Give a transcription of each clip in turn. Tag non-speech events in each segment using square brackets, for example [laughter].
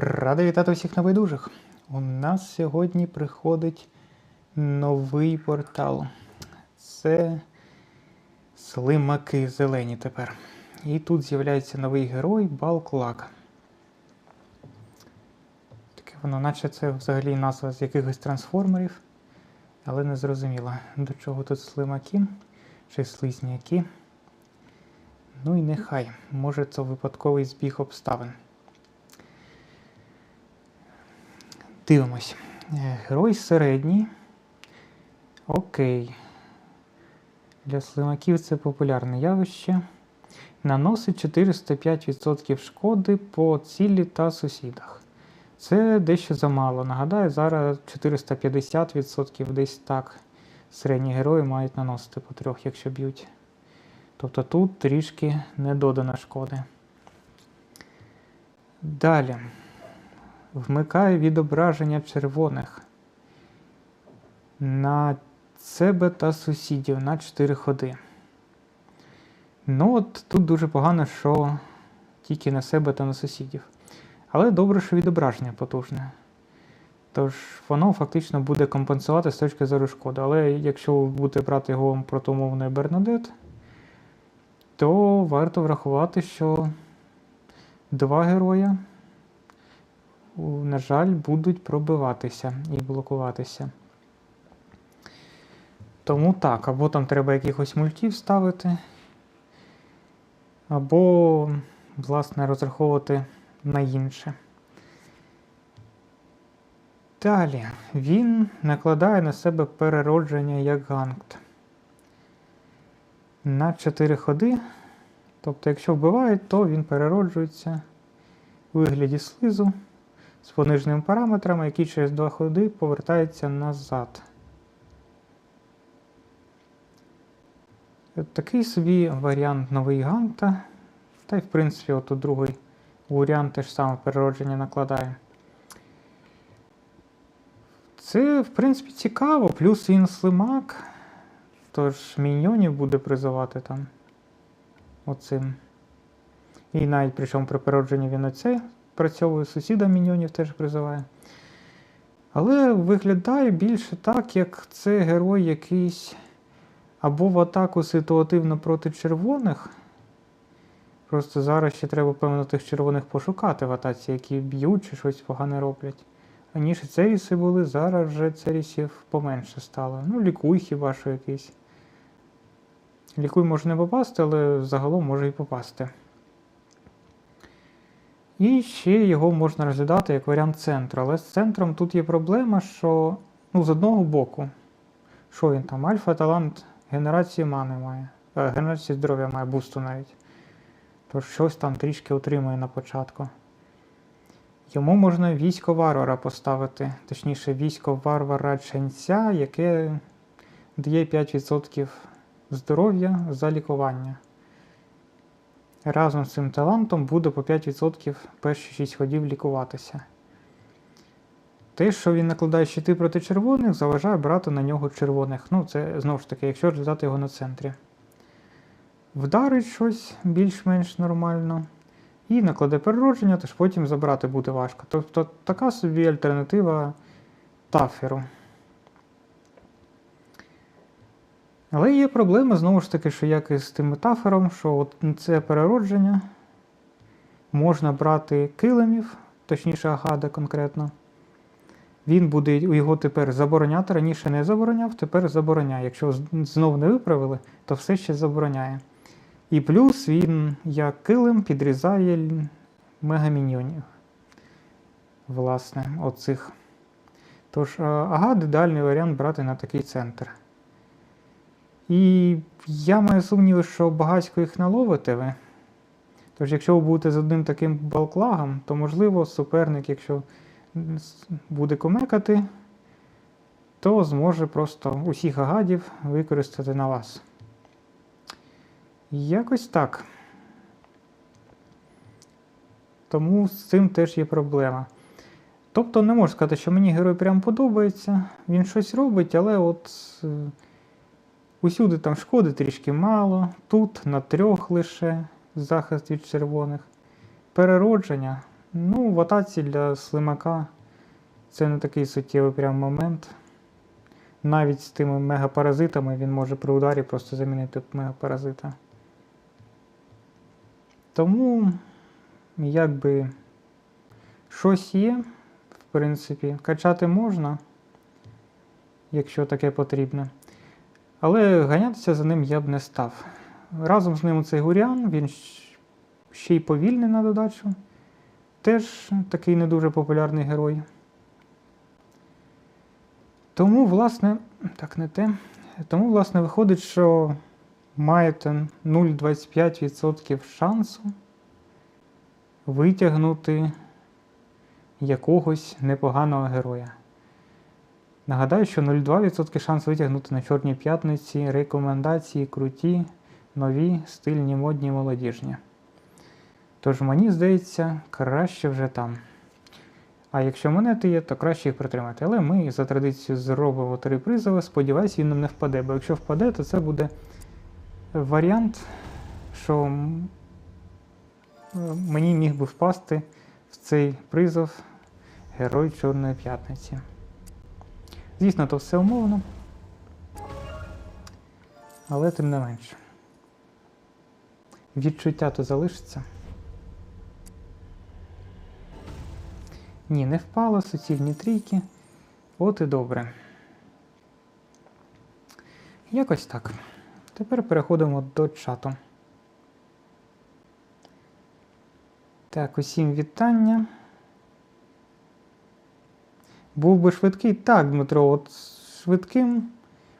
Радий вітати всіх небайдужих. У нас сьогодні приходить новий портал. Це слимаки зелені тепер. І тут з'являється новий герой Балклак. Таке воно, наче це взагалі назва з якихось трансформерів, але не зрозуміло, до чого тут слимаки чи слизняки. Ну і нехай, може це випадковий збіг обставин. Дивимось. Е, Герой середній. Окей. Для слимаків це популярне явище. Наносить 405% шкоди по цілі та сусідах. Це дещо замало. Нагадаю, зараз 450% десь так. Середні герої мають наносити по трьох, якщо б'ють. Тобто тут трішки не додано шкоди. Далі. Вмикає відображення червоних на себе та сусідів на 4 ходи. Ну от тут дуже погано, що тільки на себе та на сусідів. Але добре, що відображення потужне. Тож воно фактично буде компенсувати з точки зору шкоди. Але якщо ви будете брати його протомовною Бернадет, то варто врахувати, що два героя на жаль, будуть пробиватися і блокуватися. Тому так, або там треба якихось мультів ставити, або, власне, розраховувати на інше. Далі він накладає на себе переродження як ганкт. На 4 ходи. Тобто, якщо вбивають, то він перероджується у вигляді слизу з пониженими параметрами, які через два ходи повертаються назад. От такий собі варіант новий ганта. Та й, в принципі, от у другий варіант теж саме переродження накладає. Це, в принципі, цікаво, плюс він слимак. Тож міньйонів буде призивати там оцим. І навіть причому при переродженні він оце працьовує сусіда міньйонів теж призиває. Але виглядає більше так, як це герой якийсь або в атаку ситуативно проти червоних. Просто зараз ще треба, певно, тих червоних пошукати в атаці, які б'ють чи щось погане роблять. Раніше церіси були, зараз вже церісів поменше стало. Ну, лікуй хіба що якийсь. Лікуй може не попасти, але загалом може і попасти. І ще його можна розглядати як варіант центру. Але з центром тут є проблема, що ну, з одного боку, що він там, альфа-талант генерації мани має, е, генерації здоров'я має бусту навіть. Тож щось там трішки отримує на початку. Йому можна військо варвара поставити, точніше, військо варвара ченця, яке дає 5% здоров'я за лікування. Разом з цим талантом буде по 5% перші 6 ходів лікуватися. Те, що він накладає щити проти червоних, заважає брати на нього червоних. Ну, це знову ж таки, якщо розглядати його на центрі. Вдарить щось більш-менш нормально. І накладе переродження, тож потім забрати буде важко. Тобто така собі альтернатива таферу. Але є проблема, знову ж таки, що як і з тим метафором, що от це переродження можна брати килимів, точніше агада конкретно. Він буде його тепер забороняти. Раніше не забороняв, тепер забороняє. Якщо знову не виправили, то все ще забороняє. І плюс він, як килим, підрізає мегаміньйонів. Власне, оцих. Тож, агад ідеальний варіант брати на такий центр. І я маю сумніви, що багатько їх наловите ви. Тож, якщо ви будете з одним таким балклагом, то можливо суперник, якщо буде комекати, то зможе просто усіх агадів використати на вас. Якось так. Тому з цим теж є проблема. Тобто не можу сказати, що мені герой прям подобається. Він щось робить, але от е, усюди там шкоди трішки мало. Тут на трьох лише захист від червоних. Переродження. Ну, в атаці для слимака це не такий суттєвий прям момент. Навіть з тими мегапаразитами він може при ударі просто замінити мегапаразита. Тому, якби щось є, в принципі, качати можна, якщо таке потрібно. Але ганятися за ним я б не став. Разом з ним цей Гуріан, він ще й повільний на додачу. Теж такий не дуже популярний герой. Тому, власне, так не те. Тому, власне, виходить, що маєте 0,25% шансу витягнути якогось непоганого героя. Нагадаю, що 0,2% шанс витягнути на Чорній п'ятниці рекомендації круті, нові, стильні, модні, молодіжні. Тож мені здається, краще вже там. А якщо монети є, то краще їх притримати. Але ми за традицією зробимо три призови. Сподіваюсь, він нам не впаде. Бо якщо впаде, то це буде варіант, що мені міг би впасти в цей призов Герой Чорної п'ятниці. Звісно, то все умовно. Але тим не менше. Відчуття то залишиться. Ні, не впало, суцільні трійки. От і добре. Якось так. Тепер переходимо до чату. Так, усім вітання. Був би швидкий. Так, Дмитро, от швидким.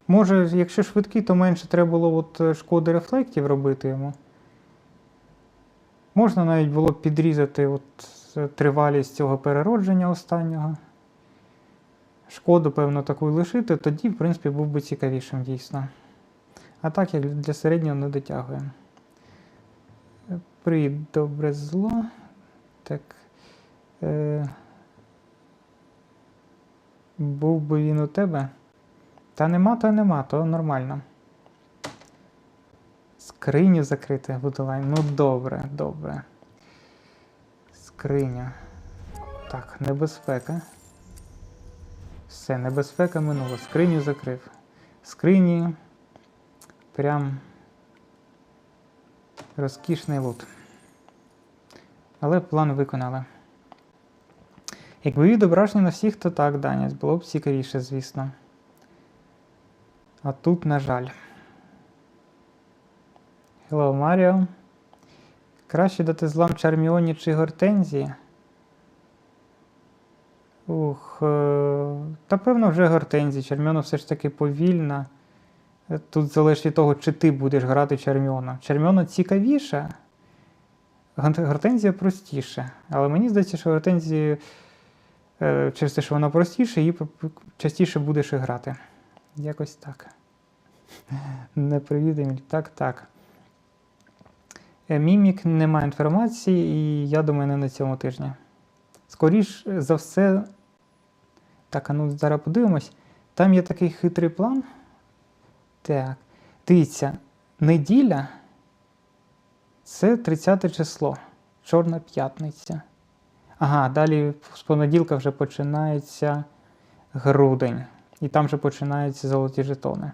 Може, якщо швидкий, то менше треба було от е, шкоди рефлектів робити йому. Можна навіть було підрізати от е, тривалість цього переродження останнього. Шкоду, певно, таку лишити, тоді, в принципі, був би цікавішим дійсно. А так, як для середнього не дотягує. Е, Привіт, добре зло. Так. Е... Був би він у тебе. Та нема, то нема, то нормально. Скриню закрити будувай. Ну добре, добре. Скриня. Так, небезпека. Все, небезпека минула. Скриню закрив. Скрині. Прям розкішний лут. Але план виконали. Якби відображення на всіх, то так, Даня, було б цікавіше, звісно. А тут, на жаль. Hello, Mario. Краще дати злам Чарміоні чи Гортензії. Ух. е, Та певно вже Гортензії. Чарміона все ж таки повільна. Тут залежить від того, чи ти будеш грати. Чарміона цікавіша, Гон- Гортензія простіше. Але мені здається, що Гортензії е, через те, що вона простіша, її п- п- частіше будеш і грати. Якось так. [laughs] Не привіт. Так, так. Е, Мімік немає інформації, і я думаю, не на цьому тижні. Скоріш за все. Так, а ну зараз подивимось. Там є такий хитрий план. Так. Дивіться, неділя це 30 число. Чорна п'ятниця. Ага, далі з понеділка вже починається грудень. І там вже починаються золоті жетони.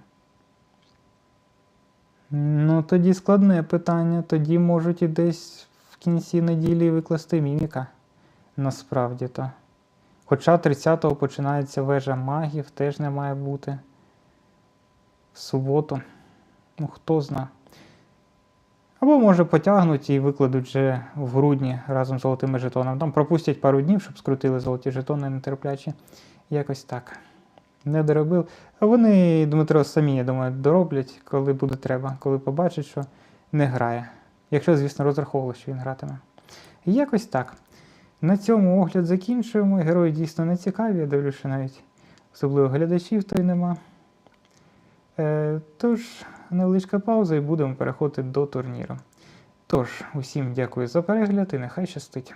Ну, тоді складне питання. Тоді можуть і десь в кінці неділі викласти міміка. Насправді то. Хоча 30-го починається вежа магів, теж не має бути. В суботу. Ну, хто зна. Або може потягнуть і викладуть вже в грудні разом з золотими жетонами. Там пропустять пару днів, щоб скрутили золоті жетони нетерплячі. Якось так. Не доробив. А вони, Дмитро, самі, я думаю, дороблять, коли буде треба, коли побачать, що не грає. Якщо, звісно, розраховували, що він гратиме. Якось так. На цьому огляд закінчуємо. Герої дійсно не цікаві, я дивлюся, навіть особливо глядачів то й нема. Е, тож, невеличка пауза і будемо переходити до турніру. Тож, усім дякую за перегляд і нехай щастить.